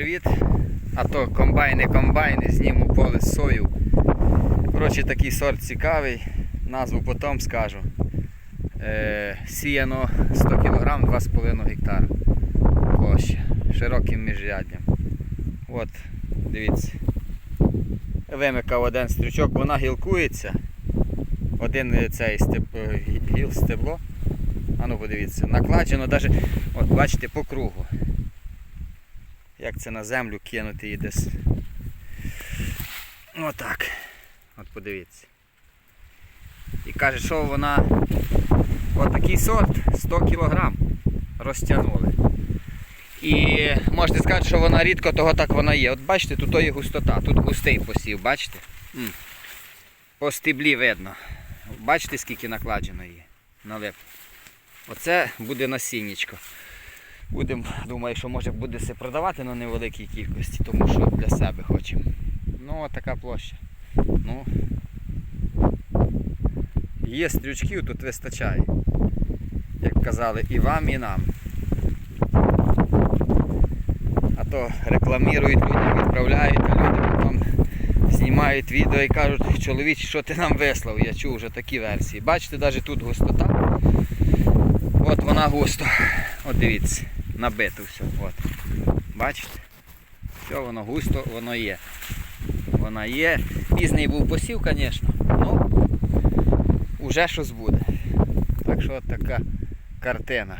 привіт! А то комбайни, комбайни, зніму поле з сою. Коротше, такий сорт цікавий, назву потім скажу. Е, сіяно 100 кг 2,5 гектара. Площа. Широким міжряддям. От, дивіться. Вимикав один стрючок, вона гілкується. Один е, цей стеб, е, гіл стебло. А ну подивіться, накладено навіть, от бачите, по кругу. Як це на землю кинути її десь. Отак. От подивіться. І каже, що вона отакий сорт 100 кг розтягнули. І можете сказати, що вона рідко того так вона є. От бачите, тут є густота, тут густий посів, бачите? По стеблі видно. Бачите, скільки накладено її налип. Оце буде насіннячко. Будемо, думаю, що може буде все продавати на невеликій кількості, тому що для себе хочемо. Ну, от така площа. Ну, є стрючків, тут вистачає. Як казали, і вам, і нам. А то рекламують людям, відправляють, а люди потім знімають відео і кажуть, чоловік, що ти нам вислав? Я чув вже такі версії. Бачите, навіть тут густота. От вона густо. От дивіться, набито все. От. Бачите? Все воно густо, воно є. Вона є. Пізний був посів, звісно. Ну, вже щось буде. Так що от така картина.